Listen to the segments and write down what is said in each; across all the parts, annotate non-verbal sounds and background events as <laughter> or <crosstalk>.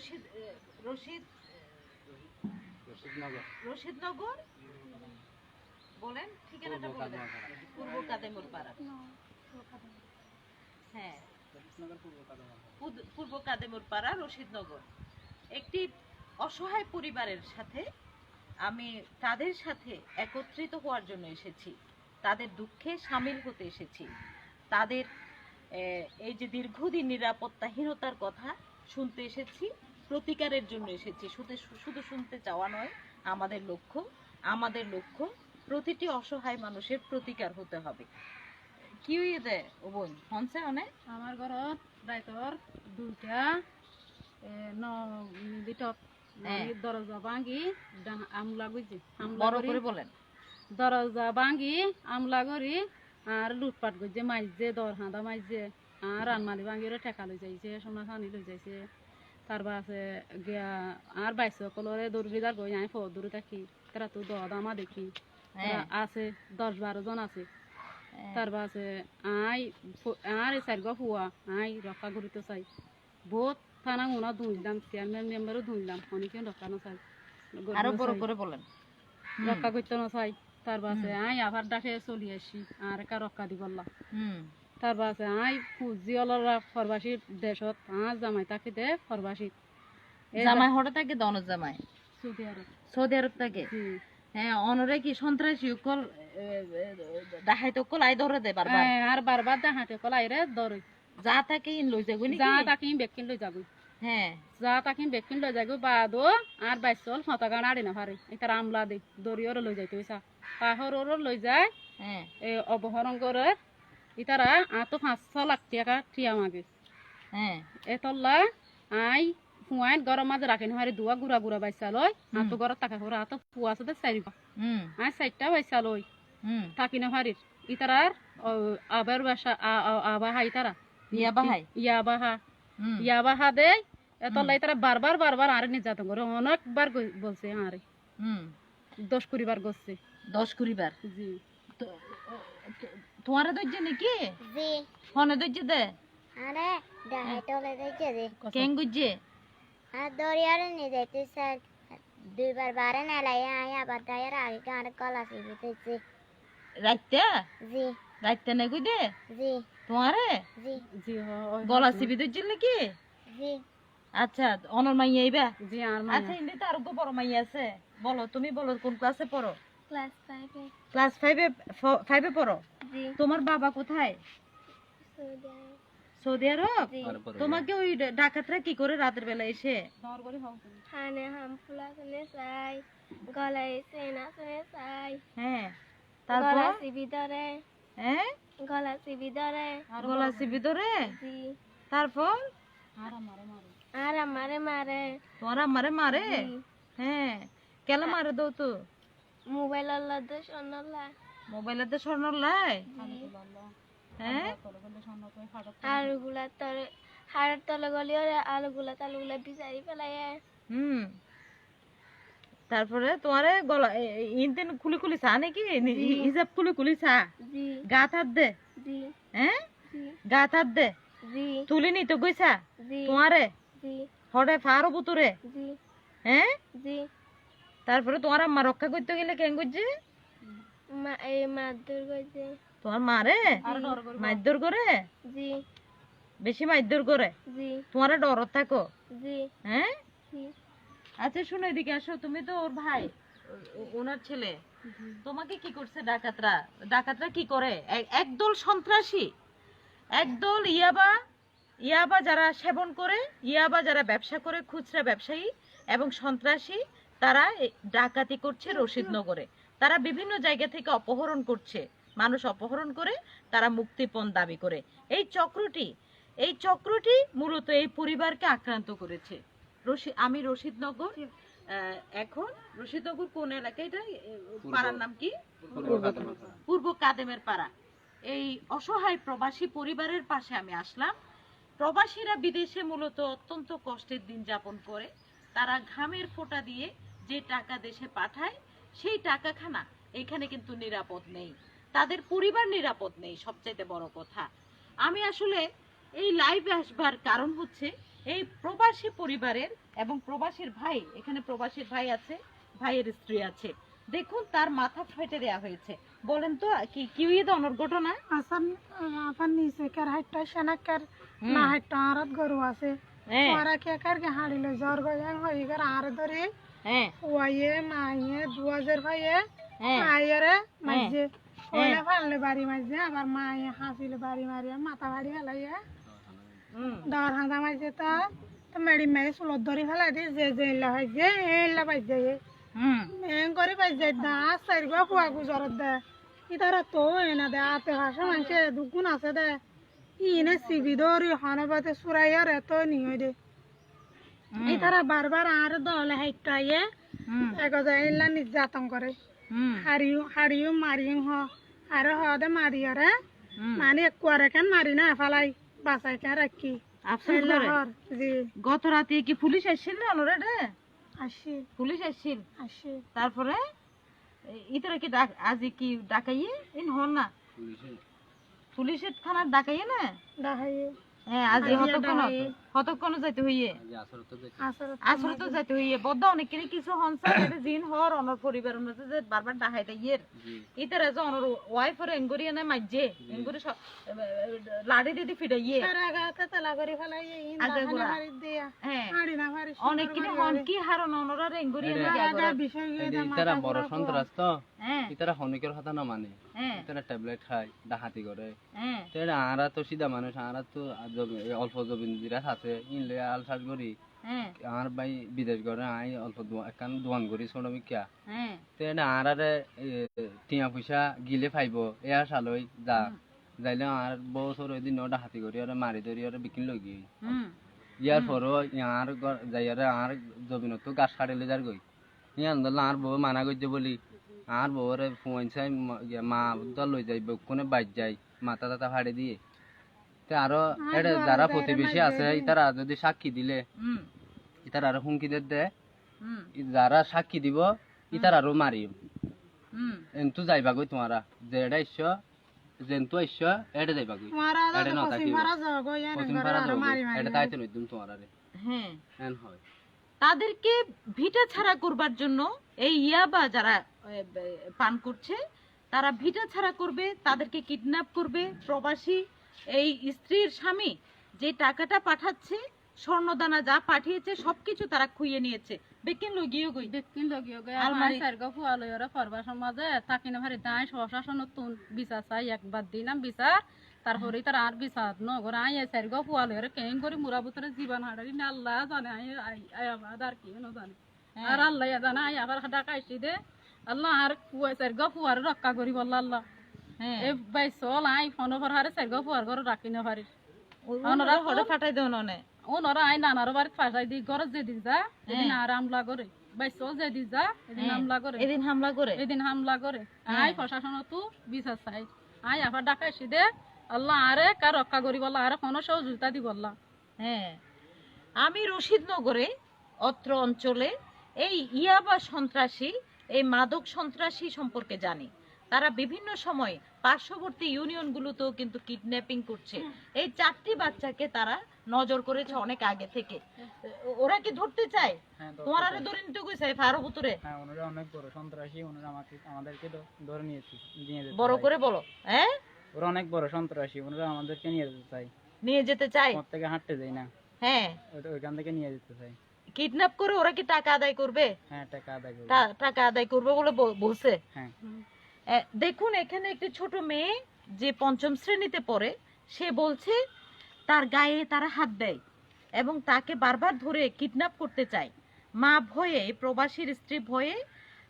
রশিদ রশিদ রশিদনগর। বলেন ঠিকানাটা বলে দেন। পূর্ব কাদেমুর পাড়া হ্যাঁ। পূর্ব কাদেমুর পাড়া রশিদনগর। একটি অসহায় পরিবারের সাথে আমি তাদের সাথে একত্রিত হওয়ার জন্য এসেছি। তাদের দুঃখে সামিল হতে এসেছি। তাদের এই যে দীর্ঘদিন নিরাপত্তাহীনতার কথা শুনতে এসেছি প্রতিকারের জন্য এসেছি। শুধু শুধু শুনতে চাওয়া নয় আমাদের লক্ষ্য আমাদের লক্ষ্য প্রতিটি অসহায় মানুষের প্রতিকার হতে হবে। কি হয়ে দেয় ও বোন? হনছে অনেক? আমার এ, ন মিনিটত হ্যাঁ। মানে দরজা ভাঙি আমলা গুজি বড় করি। বলেন। দরজা ভাঙি আমলা করি আর লুটপাট করছে। মাইজে দর হাঁদা মাইজে আর আনমালি ভাঙিরে ঠেকা লৈ যাইছে সোনা চানি লৈ যাইছে। তারপর আছে গিয়া আর বাইশ কলরে দৌড়িদার গই আমি ফো দূরে থাকি। তারা তো দদ আমা দেখি। হ্যাঁ। আছে দশ বারো জন আছে। হ্যাঁ। তারপর আছে আই আর এই গা ফুয়া আই রক্ষা করিতে চাই। বহুত থানা উনা ধুইলাম চেয়ারম্যান মেম্বারও ধুইলাম অনেকে রক্ষা না চাই। আরও বড় করে বলেন। রক্ষা করতে না চাই। তারপর আছে আই আবার ডাকে চলি আসি আর একা রক্ষা দি বললাম হুম। তারপর আছে আই ফুজি অলরা ফরবাসীর দেশত আ জামাই তাকে দে ফরবাসী জামাই হঠাৎ থাকে দনজ জামাই? সৌদি আরব। সৌদি আরব থেকে। হ্যাঁ অনরে কি সন্ত্রাসী অকল ডাহাই তো কল আই ধরে দে বারবার? হ্যাঁ, আর বারবার দেখাতে কলাই রে দরে যা থাকে ইন লই যাগুনি যা তাকে বেকিন লই যাব হ্যাঁ। যা তাকে বেকিন লই যাগো বাদো আর বাইসল হতা গান আড়ি না পারে এটা আমলা দে দরিয়র লই যাইতে হইসা পাহর লই যায় হ্যাঁ। এ অপহরণ করে ইতারা আতো পাঁচশো লাখ টাকা টিয়া মাগে। হ্যাঁ। এতল্লা আই ফুয়াইন গরম মাঝে রাখি নহারি দুয়া গুড়া গুড়া বাইসা লই আতো গরত টাকা করে আতো ফুয়া সাথে চারি হুম। আই চারটা বাইসা লই হুম। থাকি নহারির ইতারার আবার বাসা আবাহা ইতারা। ইয়া বাহাই ইয়া বাহা হুম। ইয়া বাহা দে এতল্লা ইতারা বারবার বারবার আরে নির্যাতন করে অনেকবার বলছে আরে। হুম। দশ কুড়ি বার করছে দশ কুড়িবার জি। তো- তোমারে দইছে নাকি? জি। ফোনে দইছে দে। আরে কেন আর দরিয়ারে যাইতে স্যার। দুইবার বারে নেলাই আই আবার দায়ের আগে গান কলা সিবিতেছে রাইতে? জি। রাইতে জি। তোমারে? জি। জি গলা চিবি দইছিল নাকি? জি। আচ্ছা অনর মাইয়া আইবা। জি আর মাইয়া। আচ্ছা হিন্দিতে আরও বড় মাইয়া আছে। বলো তুমি বলো কোন ক্লাসে পড়ো? ক্লাস ফাইভে ক্লাস ফাইভে ফাইভে পড়ো? জি। তোমার বাবা কোথায়? সৌদি আরব। জি। তোমাকে ওই ডাকাতরা কি করে রাতের বেলা এসে? দর করে হোক। হানে হাম ফুলা শুনে চাই গলায় সেনা শুনে চাই। হ্যাঁ গলা তারপর সিবি ধরে। হ্যাঁ? গলা সিবি ধরে। গলা চিবি ধরে? জি। তারপর? আর আমারে মারে। আর আমারে মারে? তোমার আমারে মারে হ্যাঁ কেন মারে দো তো মোবাইল আল্লাহ দে আল্লাহ। হ্যাঁ? তলে গলে তলে হাড়ের তলে গলিও আলুগুলা তালুগুলা বিচারি ফেলাই হুম। তারপরে তোমারে গলা ইনতেন খুলি খুলি চা নাকি? হিসাব খুলি খুলি চা। জি। গা হাত দে। জি। হ্যাঁ? জি। গা হাত দে। জি। তুলি নি তো গইছা। জি। তোমারে। জি। হরে ফারো বুতুরে জি। হ্যাঁ? জি। তারপরে তোমার আম্মা রক্ষা করতে গেলে কেন করছে? তোমার মারে? আর করে মারধর করে? জি। বেশি মারধর করে? জি। তোমার ডরত থাকো? জি। হ্যাঁ? আচ্ছা শোনো এদিকে আসো। তুমি তো ওর ভাই ওনার ছেলে। তোমাকে কি করছে ডাকাতরা? ডাকাতরা কি করে? একদল সন্ত্রাসী। একদল ইয়াবা ইয়াবা যারা সেবন করে ইয়াবা যারা ব্যবসা করে খুচরা ব্যবসায়ী এবং সন্ত্রাসী তারা ডাকাতি করছে রশিদনগরে তারা বিভিন্ন জায়গা থেকে অপহরণ করছে। মানুষ অপহরণ করে তারা মুক্তিপণ দাবি করে। এই চক্রটি এই চক্রটি মূলত এই পরিবারকে আক্রান্ত করেছে। রশি আমি রশিদনগর এখন রশিদনগর কোন এলাকা এটা পাড়ার নাম কি? পূর্ব পূর্ব কাদেমের পাড়া। এই অসহায় প্রবাসী পরিবারের পাশে আমি আসলাম। প্রবাসীরা বিদেশে মূলত অত্যন্ত কষ্টের দিন যাপন করে। তারা ঘামের ফোঁটা দিয়ে যে টাকা দেশে পাঠায় সেই টাকাখানা এখানে কিন্তু নিরাপদ নেই। তাদের পরিবার নিরাপদ নেই সবচাইতে বড় কথা। আমি আসলে এই লাইভে আসবার কারণ হচ্ছে এই প্রবাসী পরিবারের এবং প্রবাসীর ভাই এখানে প্রবাসীর ভাই আছে ভাইয়ের স্ত্রী আছে। দেখুন তার মাথা ফেটে দেয়া হয়েছে। বলেন তো কি কি হয়ে ধরনের ঘটনা আসান আপান নিচে কার হাইটা সেনাকার না হাইটা আরত গরু আছে। হ্যাঁ। ওরা কে কার কে হাড়িল জ্বর গয়াং হই কার আর ধরে হ্যাঁ। ওয়াইয়ে মাইয়ে দুয়াজের ভাইয়ে হ্যাঁ। মাইয়েরে হ্যাঁ। ওইলে ফাললে বাড়ি মাইজে আবার মাইয়ে হাসিলে বাড়ি মারিয়ে মাথা বাড়ি ফেলাইয়ে। ডর হাঁদা মাইজে তা তো মেডি মেয়ে সুলত ধরি ফেলাই দি যে যে ইল্লা ভাইজে ইল্লা বাইজে হুম। মেন করে বাইজে দা সাইড গা ফুয়া গুজরত দে। ইতারা তো এনা দে আতে ভাষা মানছে দুগুণ আছে দে। ইনে সিবি দরি হনে বাতে সুরাইয়ার এত নিয়ে দে। ইতারা বারবার আর দলে হাইটাইয়ে হুম। এগজা ইল্লা নির্যাতন করে। হারিও হারিও মারিও হ আর হদে মারিয়ারে। মানে কুয়ারে কেন মারি না ফালাই বাসাই কেন রাখি? গত রাতে কি পুলিশ আসছিল না অলরেডি আসি। পুলিশ আসছিল আসি। তারপরে? ইতরা কি ডাক আজ কি ডাকাইয়ে? ইন হন না। পুলিশের। থানার ডাকাইয়ে না? ডাহাই হ্যাঁ আজ ডাকাইয়ে। হতক্ষণ যাইতে হইয়ে? আসর তো যাইতে হইয়ে। বদ্ধ অনেকেরই কিছু হনসা <coughs> জিন হর অনর পরিবার মধ্যে যে বারবার ডাহাইতে ইয়ের ইতারা যে অনর ওয়াইফর এঙ্গরি এনে মাইজে। এঙ্গরি লাড়ি দিদি ফিডাইয়ে হ্যাঁ। অনেকেরই হন কি হারন অনরার এঙ্গরি এনে ইতারা বড় সন্ত্রাস তো। হ্যাঁ। ইতারা হনিকের কথা না মানে। হ্যাঁ। ইতারা ট্যাবলেট খায় ডাহাতি করে। হ্যাঁ। আরা তো সিধা মানুষ আরা তো অল্প জমিন জিরাত আছে ইনলে আলসাজ করি। হ্যাঁ। আর ভাই বিদেশ করে আই অল্প একান দোয়ান করি ছোটমি কিয়া। হ্যাঁ। তো এটা আরারে টিয়া পয়সা গিলে ফাইব এ সালই যা। যাইলে আর বছর ওই দিন ওটা হাতি করি ওরা মারি ধরি ওরা বিকিন লই গিয়ে। ইয়ার পরও ইয়ার ঘর- যাইয়ারে আর জমিনত তো গাছ কাটিলে যার গই ইয়ান দল আর বউ মানা করছে বলি। আর বউরে চাই মা দল লই যাই কোনে বাইর যাই মাথা টাথা ফাড়ি দিয়ে। আরও এটা যারা প্রতিবেশী আছে ইতারা যদি সাক্ষী দিলে ইতার আরও হুমকি দে যারা সাক্ষী দিব ইতার আরও এন্তু যাইবা গই তোমারা। ইস্য যেন্তু ইস্য এটা যাইবা গই এটা না মারা যাও মারি মারি এটা তাইতে তোমারা রে। হ্যাঁ। এন হয়। তাদেরকে ভিটা ছাড়া করবার জন্য এই ইয়াবা যারা পান করছে তারা ভিটা ছাড়া করবে তাদেরকে কিডন্যাপ করবে প্রবাসী এই স্ত্রীর স্বামী যে টাকাটা পাঠাচ্ছে স্বর্ণদানা যা পাঠিয়েছে সবকিছু তারা খুইয়ে নিয়েছে। বেকেন লগিয়ে গই। বেকিন লগিও গে আলমারি। আমার সারগা ফুয়া লই ওরা সমাজে। ভারি দাই তুন চাই একবার দিলাম বিচার তারপরে তার আর বিচার নগর আই লই কেন করে মুরা জীবন হাড়ারি না আল্লাহ জানে আই আই আর কি ন জানে। আর আল্লাহ জানে আই আবার ডাকাইছি দে। আল্লাহ আর ফুয়া সারগা ফুয়ার রক্ষা করি বললা আল্লাহ। হ্যাঁ এ বাই চল আই ফোন ওপর হারে সারগা ফুয়ার ঘর রাখি না পারি ওনারা হড়ে ফাটাই দেন অনে ওনারা আই নানার বাড়ি ফাঁসাই দি ঘর যেদিন যা এদিন আর আমলা করে। চল যেদিন যা এদিন হামলা করে। এদিন হামলা করে। এদিন হামলা করে। আই প্রশাসন তো বিচার চাই। আই আবার ডাকাইছি দে। আল্লাহ আরে কার রক্ষা করি বললা আরে কোনো সহযোগিতা দি বললা হ্যাঁ। আমি রশিদনগরে অত্র অঞ্চলে এই ইয়াবা সন্ত্রাসী এই মাদক সন্ত্রাসী সম্পর্কে জানি। তারা বিভিন্ন সময় পার্শ্ববর্তী ইউনিয়নগুলোতেও কিন্তু কিডন্যাপিং করছে। এই চারটি বাচ্চাকে তারা নজর করেছে অনেক আগে থেকে। ওরা কি ধরতে চায়? হ্যাঁ তোমার আরে ধরে নিতে গেছে হ্যাঁ ওনারা অনেক বড় সন্ত্রাসী ওনারা আমাকে আমাদেরকে ধরে নিয়েছে নিয়ে বড় করে বলো হ্যাঁ? ওরা অনেক বড় সন্ত্রাসী ওনারা আমাদেরকে নিয়ে যেতে চাই নিয়ে যেতে চায়? ওর থেকে হাঁটতে যাই না। হ্যাঁ। ওই- ওইখান থেকে নিয়ে যেতে চাই কিডন্যাপ করে ওরা কি টাকা আদায় করবে? হ্যাঁ টাকা আদায় করব। টাকা আদায় করবে বলে বলছে? হ্যাঁ। দেখুন এখানে একটি ছোট মেয়ে যে পঞ্চম শ্রেণীতে পড়ে সে বলছে তার গায়ে তারা হাত দেয় এবং তাকে বারবার ধরে কিডন্যাপ করতে চায়। মা ভয়ে প্রবাসীর স্ত্রী ভয়ে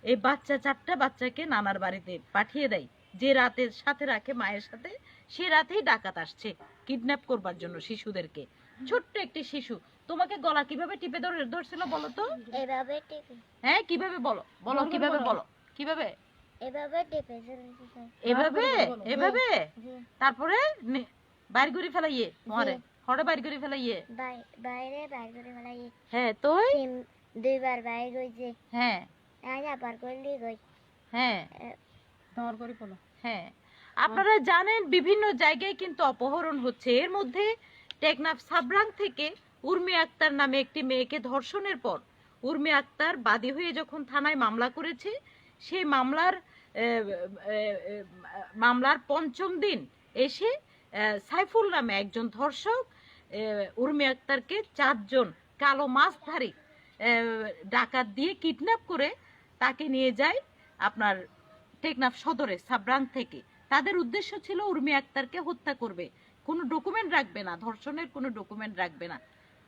এই বাচ্চা চারটা বাচ্চাকে নানার বাড়িতে পাঠিয়ে দেয়। যে রাতে সাথে রাখে মায়ের সাথে সে রাতেই ডাকাত আসছে কিডন্যাপ করবার জন্য শিশুদেরকে। ছোট্ট একটি শিশু তোমাকে গলা কীভাবে টিপে ধরে ধরছিল বলো তো? হ্যাঁ কীভাবে বলো? বলো কীভাবে বলো? কীভাবে? এভাবে টিপে এভাবে? এভাবে? তারপরে বাইর করে ফেলাইয়ে মরে হড়ে বাইর করে ফেলাইয়ে বাইরে বাইর করে ফেলাই হ্যাঁ তুই? দুইবার বাইর গইছে হ্যাঁ। আজ আবার করলি গই। হ্যাঁ। করে বলো হ্যাঁ। আপনারা জানেন বিভিন্ন জায়গায় কিন্তু অপহরণ হচ্ছে। এর মধ্যে টেকনাফ সাবরাং থেকে উর্মি আক্তার নামে একটি মেয়েকে ধর্ষণের পর উর্মি আক্তার বাদী হয়ে যখন থানায় মামলা করেছে সেই মামলার মামলার পঞ্চম দিন এসে সাইফুল নামে একজন ধর্ষক উর্মি আক্তারকে চারজন কালো মাছধারী ডাকাত দিয়ে কিডন্যাপ করে তাকে নিয়ে যায় আপনার টেকনাফ সদরে সাবরাং থেকে। তাদের উদ্দেশ্য ছিল উর্মি আক্তারকে হত্যা করবে। কোনো ডকুমেন্ট রাখবে না, ধর্ষণের কোনো ডকুমেন্ট রাখবে না।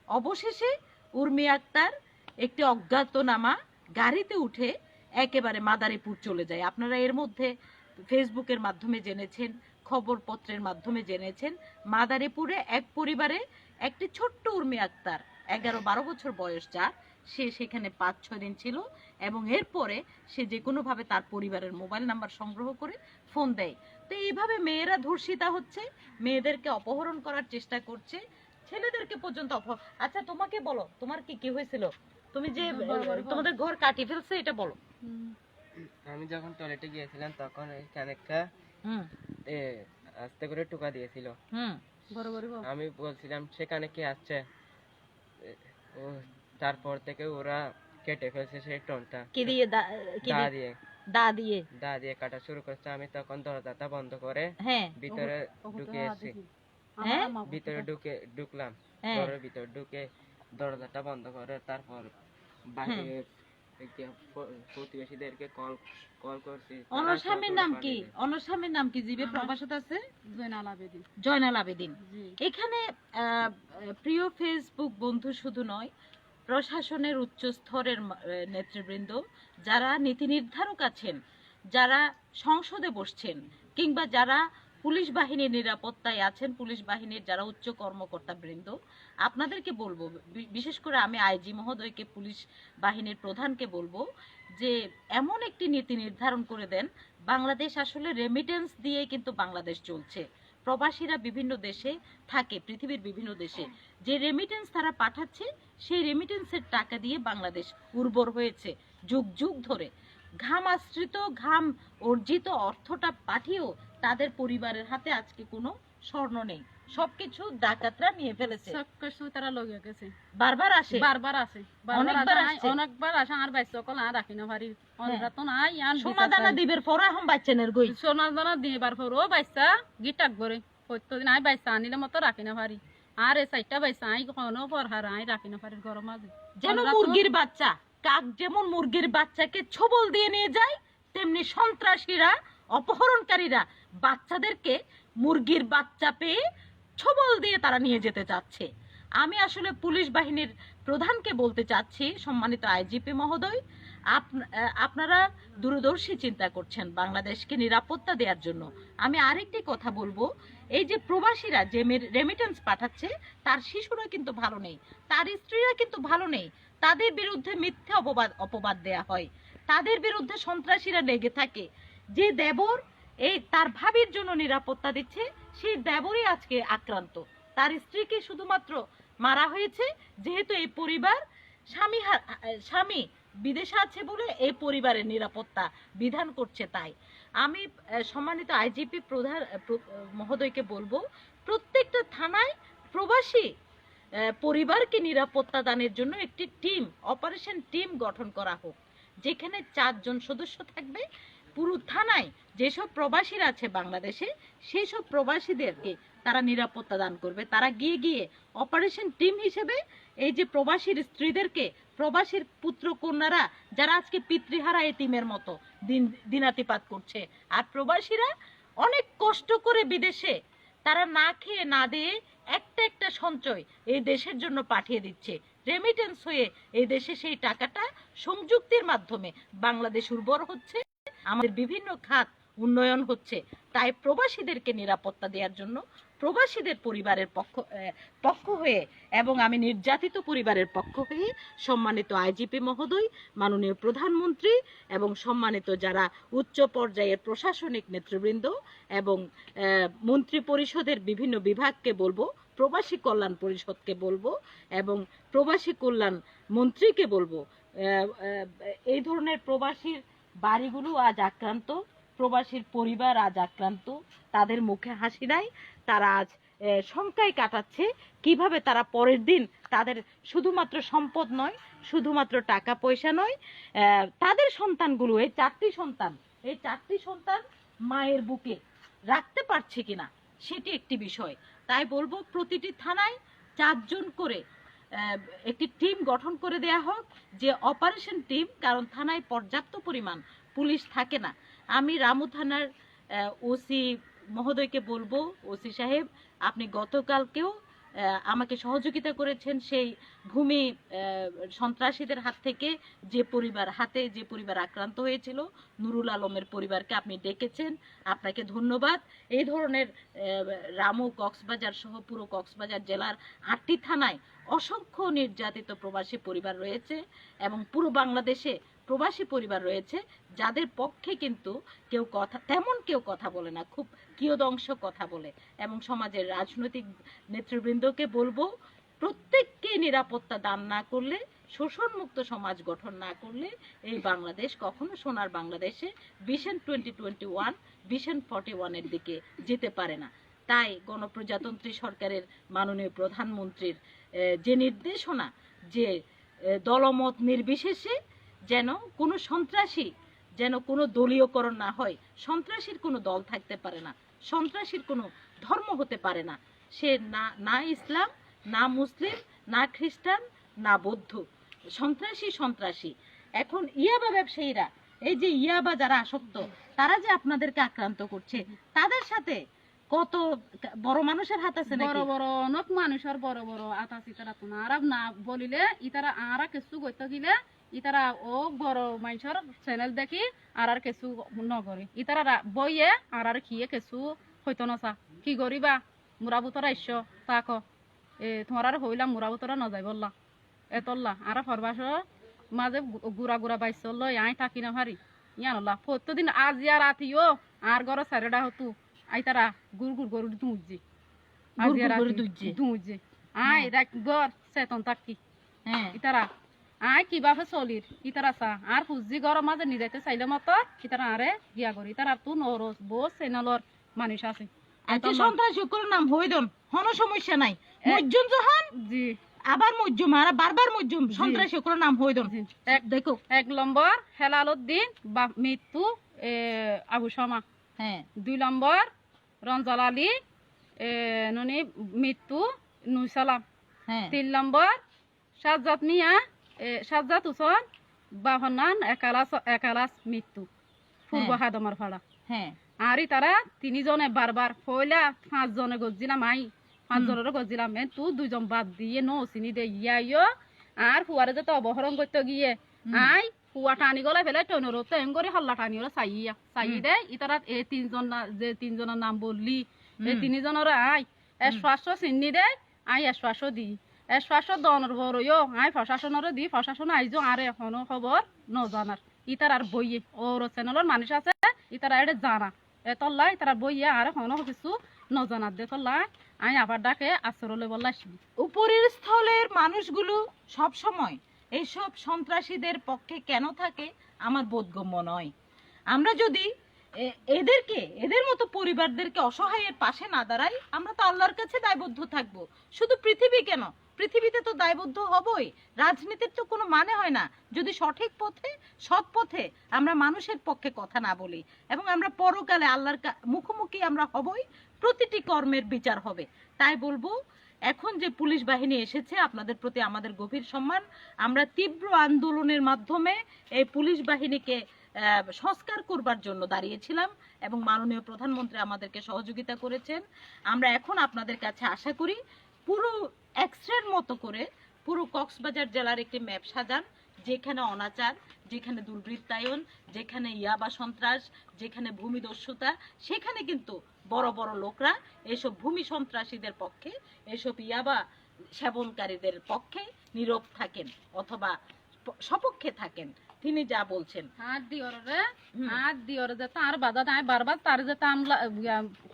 অবশেষে উর্মি আক্তার একটি অজ্ঞাতনামা গাড়িতে উঠে একেবারে মাদারীপুর চলে যায়। আপনারা এর মধ্যে ফেসবুকের মাধ্যমে জেনেছেন, খবরপত্রের মাধ্যমে জেনেছেন, মাদারীপুরে এক পরিবারে একটি ছোট্ট উর্মি আক্তার এগারো বারো বছর বয়স যার, সে সেখানে পাঁচ ছয় দিন ছিল এবং এরপরে সে যে কোনোভাবে তার পরিবারের মোবাইল নাম্বার সংগ্রহ করে ফোন দেয়। তো এইভাবে মেয়েরা ধর্ষিতা হচ্ছে, মেয়েদেরকে অপহরণ করার চেষ্টা করছে, ছেলেদেরকে পর্যন্ত অপহরণ আচ্ছা তোমাকে বলো, তোমার কি কি হয়েছিল? তুমি যে তোমাদের ঘর কাটিয়ে ফেলছে এটা বলো। আমি যখন টয়লেটে গিয়েছিলাম তখন এখানে একটা এ, আস্তে করে টোকা দিয়েছিল। হুম। বড় বড় বউ। আমি বলছিলাম সেখানে কে আসছে ও তারপর থেকে ওরা কেটে ফেলছে সেই টনটা। কি দিয়ে দা কি দিয়ে? দিয়ে। দা দিয়ে। দা দিয়ে কাটা শুরু করছে। আমি তখন দরজাটা বন্ধ করে হ্যাঁ। ভিতরে ঢুকে এসেছি। হ্যাঁ? ভিতরে ঢুকে ঢুকলাম। হ্যাঁ। ঘরের ভিতরে ঢুকে দরজাটা বন্ধ করে তারপর বাইরে থেকে প- প্রতিবেশীদেরকে কল কল করছি। তারা অনস্বামীর নাম কি? পালিয়ে অনস্বামীর নাম কি? জীবে প্রবাসত আছে? জয়নাল আবেদিন। জয়নাল আবেদিন। এখানে আহ, প্রিয় ফেসবুক বন্ধু শুধু নয় প্রশাসনের উচ্চ স্তরের নেতৃবৃন্দ যারা নীতি নির্ধারক আছেন যারা সংসদে বসছেন কিংবা যারা পুলিশ বাহিনীর নিরাপত্তায় আছেন পুলিশ বাহিনীর যারা উচ্চ কর্মকর্তা বৃন্দ। আপনাদেরকে বলব বিশেষ করে আমি আইজি মহোদয়কে, পুলিশ বাহিনীর প্রধানকে বলব যে, এমন একটি নীতি নির্ধারণ করে দেন, বাংলাদেশ আসলে রেমিটেন্স দিয়ে কিন্তু বাংলাদেশ চলছে। প্রবাসীরা বিভিন্ন দেশে থাকে, পৃথিবীর বিভিন্ন দেশে। যে রেমিটেন্স তারা পাঠাচ্ছে, সেই রেমিটেন্সের টাকা দিয়ে বাংলাদেশ উর্বর হয়েছে, যুগ যুগ ধরে। ঘাম আশ্রিত, ঘাম অর্জিত অর্থটা পাঠিয়েও তাদের পরিবারের হাতে আজকে কোনো স্বর্ণ নেই। সবকিছু ডাকাতরা নিয়ে ফেলেছে। সব কিছু তারা লগে গেছে। বারবার আসে। বারবার বারবার অনেকবার আসে, অনেকবার আসে আর বাইশ সকল আর রাখি না পারি অনেকরা তো নাই আর সোনা দানা দিবের পর এখন বাচ্চানের গই। সোনা দানা দিবার পর ও বাইসা গিটাক করে প্রত্যেকদিন আই বাইসা আনিলে মতো রাখি না পারি আর এই চারটা বাইসা আই কোনো পর হার আই রাখি না পারি গরম মাঝে। যেন মুরগির বাচ্চা কাক যেমন মুরগির বাচ্চাকে ছবল দিয়ে নিয়ে যায় তেমনি সন্ত্রাসীরা অপহরণকারীরা বাচ্চাদেরকে মুরগির বাচ্চা পেয়ে ছবল দিয়ে তারা নিয়ে যেতে চাচ্ছে। আমি আসলে পুলিশ বাহিনীর প্রধানকে বলতে চাচ্ছি, সম্মানিত আইজিপি মহোদয় আপনারা দূরদর্শী চিন্তা করছেন বাংলাদেশকে নিরাপত্তা দেওয়ার জন্য। আমি আরেকটি কথা বলব, এই যে প্রবাসীরা যে রেমিটেন্স পাঠাচ্ছে, তার শিশুরা কিন্তু ভালো নেই, তার স্ত্রীরা কিন্তু ভালো নেই, তাদের বিরুদ্ধে মিথ্যা অপবাদ অপবাদ দেয়া হয়। তাদের বিরুদ্ধে সন্ত্রাসীরা লেগে থাকে। যে দেবর এই তার ভাবির জন্য নিরাপত্তা দিচ্ছে, সেই দেবরই আজকে আক্রান্ত। তার স্ত্রীকে শুধুমাত্র মারা হয়েছে যেহেতু এই পরিবার স্বামী স্বামী বিদেশে আছে বলে এই পরিবারের নিরাপত্তা বিধান করছে তাই। আমি সম্মানিত আইজিপি প্রধান মহোদয়কে বলব, প্রত্যেকটা থানায় প্রবাসী পরিবারকে নিরাপত্তা দানের জন্য একটি টিম, অপারেশন টিম গঠন করা হোক, যেখানে চারজন সদস্য থাকবে পুরো থানায় যেসব প্রবাসীরা আছে বাংলাদেশে সেই সব প্রবাসীদেরকে তারা নিরাপত্তা দান করবে। তারা গিয়ে গিয়ে অপারেশন টিম হিসেবে এই যে প্রবাসীর স্ত্রীদেরকে, প্রবাসীর পুত্র কন্যারা যারা আজকে পিতৃহারা এতিমের মতো দিন, দিনাতিপাত করছে। আর প্রবাসীরা অনেক কষ্ট করে বিদেশে তারা না খেয়ে, না দিয়ে একটা একটা সঞ্চয় এই দেশের জন্য পাঠিয়ে দিচ্ছে। রেমিটেন্স হয়ে এই দেশে সেই টাকাটা সংযুক্তির মাধ্যমে বাংলাদেশ উর্বর হচ্ছে। আমাদের বিভিন্ন খাত উন্নয়ন হচ্ছে। তাই প্রবাসীদেরকে নিরাপত্তা দেওয়ার জন্য প্রবাসীদের পরিবারের পক্ষ পক্ষ হয়ে এবং আমি নির্যাতিত পরিবারের পক্ষ হয়ে সম্মানিত আইজিপি মহোদয়, মাননীয় প্রধানমন্ত্রী এবং সম্মানিত যারা উচ্চ পর্যায়ের প্রশাসনিক নেতৃবৃন্দ এবং মন্ত্রী পরিষদের বিভিন্ন বিভাগকে বলব, প্রবাসী কল্যাণ পরিষদকে বলব এবং প্রবাসী কল্যাণ মন্ত্রীকে বলব এই ধরনের প্রবাসীর বাড়িগুলো আজ আক্রান্ত, প্রবাসীর পরিবার আজ আক্রান্ত, তাদের মুখে হাসি নাই, তারা আজ শঙ্কায় কাটাচ্ছে কীভাবে তারা পরের দিন তাদের শুধুমাত্র সম্পদ নয়, শুধুমাত্র টাকা পয়সা নয় তাদের সন্তানগুলো, এই চারটি সন্তান, এই চারটি সন্তান মায়ের বুকে রাখতে পারছে কিনা, সেটি একটি বিষয়। তাই বলব প্রতিটি থানায় চারজন করে একটি টিম গঠন করে দেয়া হোক, যে অপারেশন টিম, কারণ থানায় পর্যাপ্ত পরিমাণ পুলিশ থাকে না। আমি রামু থানার ওসি মহোদয়কে বলব, ওসি সাহেব, আপনি গতকালকেও আমাকে সহযোগিতা করেছেন সেই ভূমি সন্ত্রাসীদের হাত থেকে যে পরিবার হাতে যে পরিবার আক্রান্ত হয়েছিল, নুরুল আলমের পরিবারকে আপনি ডেকেছেন। আপনাকে ধন্যবাদ। এই ধরনের রামু কক্সবাজার সহ পুরো কক্সবাজার জেলার আটটি থানায় অসংখ্য নির্যাতিত প্রবাসী পরিবার রয়েছে এবং পুরো বাংলাদেশে প্রবাসী পরিবার রয়েছে, যাদের পক্ষে কিন্তু কেউ কথা, তেমন কেউ কথা বলে না, খুব কিয়দংশ কথা বলে। এবং সমাজের রাজনৈতিক নেতৃবৃন্দকে বলব, প্রত্যেককে নিরাপত্তা দান না করলে, শোষণমুক্ত সমাজ গঠন না করলে, এই বাংলাদেশ কখনো সোনার বাংলাদেশে vision twenty twenty one vision forty ওয়ানের দিকে যেতে পারে না। তাই গণপ্রজাতন্ত্রী সরকারের মাননীয় প্রধানমন্ত্রীর যে নির্দেশনা, যে দলমত নির্বিশেষে যেন কোনো সন্ত্রাসী যেন কোনো দলীয়করণ না হয়। সন্ত্রাসীর কোনো দল থাকতে পারে না। সন্ত্রাসীর কোনো ধর্ম হতে পারে না। সে না না ইসলাম, না মুসলিম, না খ্রিস্টান, না বৌদ্ধ। সন্ত্রাসী সন্ত্রাসী। এখন ইয়াবা ব্যবসায়ীরা, এই যে ইয়াবা যারা আসক্ত, তারা যে আপনাদেরকে আক্রান্ত করছে, তাদের সাথে কত বড় মানুষের হাত আছে বড় বড় অনেক মানুষের বড় বড় আতাস ইতারা তো আর না বলিলে, ইতারা আর কিছু করতে গিলে ইতারা ও বড় মানুষের চ্যানেল দেখি আর আর কিছু নকরে ইতারা বইয়ে আর আর খিয়ে কিছু হইতো নসা। কি করিবা? মুরাবুতরা ইস্য তাক এ তোমার আর হইলাম মুরাবুতরা নজাই বললা। এতল্লা আর ফরবাস মাঝে গুড়া গুড়া বাইশ লই আই থাকি না ভারি। ইয়ানল্লা প্রত্যেকদিন আজ ইয়ার আতিও আর ঘর সারেডা হতু। আই তারা গুড় গুড় গরু দুজি গুড় গুড় গরু দুইছে। দুজি আই রাখ গর সেতন তাকি হ্যাঁ। ইতারা আই কীভাবে চলির? ইতারা চা আর হুজি গরম মাঝে নিজাইতে চাইলে মতো ইতারা আরে গিয়া করি ইতারা তো নরস বো চেনেলর মানুষ আছে। নাম হইদন সমস্যা নাই। মজ্জুম যখন জি। আবার মজ্জুম আর বারবার মজ্জুম। সন্ত্রাসী করে নাম হইদন এক দেখো। এক নম্বর হেলালুদ্দিন বা মৃত্যু আবু শমা হ্যাঁ দুই নম্বর রঞ্জাল আলী ননি মৃত্যু নুসালাম হ্যাঁ তিন নম্বর সাজ্জাদ মিয়া সাজ্জাদ হুসন বাহনান একালাস একালাস মৃত্যু পূর্ব হ্যাঁ। হাদমার ফাড়া হ্যাঁ। আরই তারা তিনিজনে বারবার পাঁচজনে গজিলাম আই পাঁচজনের গজিলাম এ তু দুইজন বাদ দিয়ে নো চিনি দে ইয়া ইয়। আর ফুয়ারে যে তো অবহরণ করতে গিয়ে আই ফুয়া টানি গলে ফেলে টনর তো এম করে হল্লা টানি ওরা চাইয়া চাই দে ইতারা এই তিনজন না- যে তিনজনের নাম বললি এই তিনজনের আই এশ্বাস চিনি দে আই এশ্বাস দি। এশ্বাস দনের বড় আই প্রশাসনের দি প্রশাসন আইজো আর এখনও খবর নজানার ইতার আর বইয়ে ওর চ্যানেলের মানুষ আছে ইতারা এটা জানা। এতল্লা ইতারা বইয়ে আর এখনও কিছু নজানার দেখল্লা আই আবার ডাকে আসরলে বললা আসবি উপরের স্থলের মানুষগুলো সব সময় এইসব সন্ত্রাসীদের পক্ষে কেন থাকে আমার বোধগম্য নয়। আমরা যদি এদেরকে, এদের মতো পরিবারদেরকে অসহায়ের পাশে না দাঁড়াই আমরা তো আল্লাহর কাছে দায়বদ্ধ থাকব। শুধু পৃথিবী কেন? পৃথিবীতে তো দায়বদ্ধ হবই, রাজনীতির তো কোনো মানে হয় না। যদি সঠিক পথে, সৎ পথে আমরা মানুষের পক্ষে কথা না বলি এবং আমরা পরকালে আল্লাহর মুখোমুখি আমরা হবই, প্রতিটি কর্মের বিচার হবে। তাই বলব, এখন যে পুলিশ বাহিনী এসেছে, আপনাদের প্রতি আমাদের গভীর সম্মান। আমরা তীব্র আন্দোলনের মাধ্যমে এই পুলিশ বাহিনীকে সংস্কার করবার জন্য দাঁড়িয়েছিলাম এবং মাননীয় প্রধানমন্ত্রী আমাদেরকে সহযোগিতা করেছেন। আমরা এখন আপনাদের কাছে আশা করি, পুরো এক্সরের মতো করে পুরো কক্সবাজার জেলার একটি ম্যাপ সাজান যেখানে অনাচার যেখানে দুর্বৃত্তায়ন যেখানে ইয়াবা সন্ত্রাস যেখানে ভূমিদস্যুতা সেখানে কিন্তু বড় বড় লোকরা এসব ভূমি সন্ত্রাসীদের পক্ষে এসব ইয়াবা সেবনকারীদের পক্ষে নীরব থাকেন অথবা সপক্ষে থাকেন তিনি যা বলছেন হাত দিওরে হুম। হাত দিওরে যে তার বাধা নাই বারবার তার যে তামলা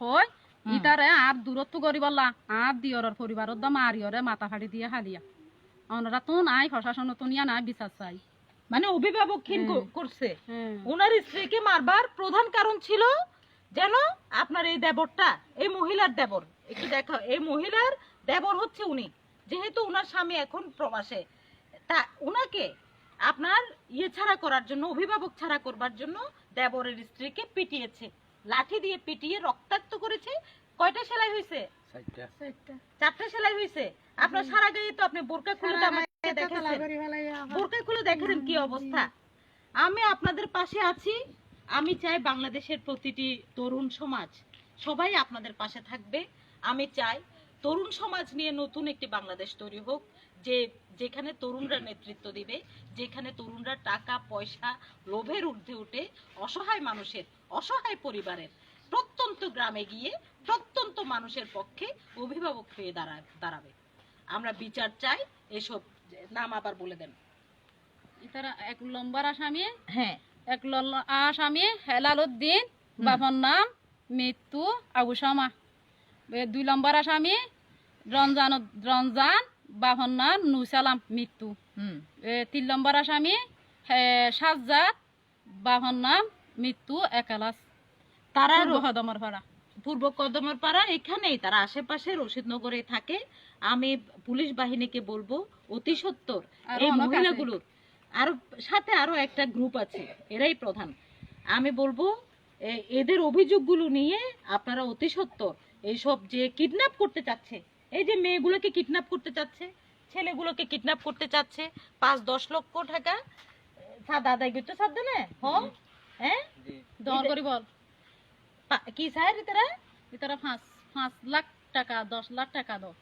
হয় ইতারে আর দূরত্ব করি বললা আর দিওরের পরিবারের দাম আরিয়রে মাথা ফাড়ি দিয়ে হালিয়া। অনরা তো নাই প্রশাসন তো নিয়া নাই বিচার চাই। মানে অভিভাবকহীন। করছে। ওনার স্ত্রীকে মারবার প্রধান কারণ ছিল যেন আপনার এই দেবরটা এই মহিলার দেবর। একটু দেখাও এই মহিলার দেবর হচ্ছে উনি। যেহেতু উনার স্বামী এখন প্রবাসে তা উনাকে আপনার ইয়ে ছাড়া করার জন্য অভিভাবক ছাড়া করবার জন্য দেবরের স্ত্রীকে পিটিয়েছে। লাঠি দিয়ে পিটিয়ে রক্তাক্ত করেছে। কয়টা সেলাই হয়েছে? চারটা। সেলাই হয়েছে? আপনার সারা গায়ে তো আপনি বোরকা খুলে তো আমাকে দেখেছেন। বোরকা খুলে দেখেছেন কি অবস্থা? আমি আপনাদের পাশে আছি। আমি চাই বাংলাদেশের প্রতিটি তরুণ সমাজ সবাই আপনাদের পাশে থাকবে। আমি চাই তরুণ সমাজ নিয়ে নতুন একটি বাংলাদেশ তৈরি হোক যে যেখানে তরুণরা নেতৃত্ব দিবে যেখানে তরুণরা টাকা পয়সা লোভের ঊর্ধ্বে উঠে অসহায় মানুষের অসহায় পরিবারের প্রত্যন্ত গ্রামে গিয়ে প্রত্যন্ত মানুষের পক্ষে অভিভাবক হয়ে দাঁড়ায় দাঁড়াবে। আমরা বিচার চাই এসব নাম আবার বলে দেন। ইতারা এক নম্বর আসামি হ্যাঁ। এক লল- আসামি হেলাল উদ্দিন বাবার নাম মৃত্যু আবু দুই নম্বর আসামি রমজান রমজান নাম নুসালাম মৃত্যু। তিন নম্বর আসামি সাজ্জাদ বাবার মৃত্যু একালাস। তারা হদমর ভাড়া পূর্ব কদমের পাড়া এখানেই তারা আশেপাশে রশিদনগরে থাকে। আমি পুলিশ বাহিনীকে বলব অতি সত্তর। এই মহিলাগুলোর আরও সাথে আরও একটা গ্রুপ আছে এরাই প্রধান। আমি বলব এদের অভিযোগগুলো নিয়ে আপনারা অতি সত্তর। এইসব যে কিডন্যাপ করতে চাচ্ছে এই যে মেয়েগুলোকে কিডন্যাপ করতে চাচ্ছে ছেলেগুলোকে কিডন্যাপ করতে চাচ্ছে পাঁচ দশ লক্ষ টাকা সাদ আদায় করতে সাদ দেনে হ্যাঁ? দর করি বল। কি স্যার তারা ইতারা পাঁচ পাঁচ লাখ টাকা দশ লাখ টাকা দাও।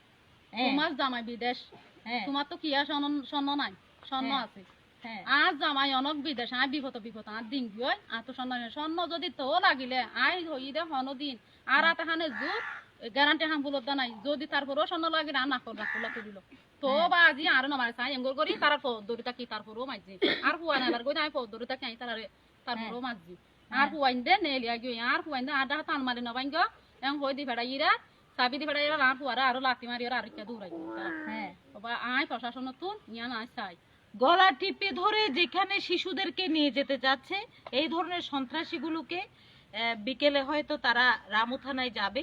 হ্যাঁ। তোমার জামাই বিদেশ। হ্যাঁ। তোমার তো কি আর স্বর্ণ নাই? স্বর্ণ হ্যাঁ। আছে। আর জামাই অনক বিদেশ আই বিপদ বিপদ আর দিন কি হয় আর তো স্বর্ণ। স্বর্ণ যদি তো লাগিলে আই হই দে হন দিন আর আতে হানে জুত গ্যারান্টি হাম বলদ নাই। যদি তারপরেও স্বর্ণ আর না কর রাখল করিল তো বা আজি আর নমারে চাই এঙ্গর করি তার পদ্ধতি থাকি তারপরেও মাঝি আর হুয়া নালার কই আমি পদ্ধতি থাকি আই তারারে তারপরেও মাঝি আর হুয়াইন দে নেলি আগে আর হুয়াইন দে আর টান মারি নবাইন গো। এং হই দি ফেড়া ইরা চাবি দি ফেড়া ইরা আর হুয়ারা আরও লাতি মারি আর আরেকটা দৌড়াই হ্যাঁ। বা আই প্রশাসন তুন ইয়ান আই চাই। গলা টিপে ধরে যেখানে শিশুদেরকে নিয়ে যেতে যাচ্ছে, এই ধরনের সন্ত্রাসীগুলোকে বিকেলে হয়তো তারা রামু থানায় যাবে।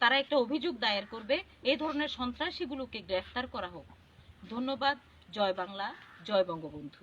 তারা একটা অভিযোগ দায়ের করবে, এই ধরনের সন্ত্রাসীগুলোকে গ্রেফতার করা হোক। ধন্যবাদ, জয় বাংলা, জয় বঙ্গবন্ধু।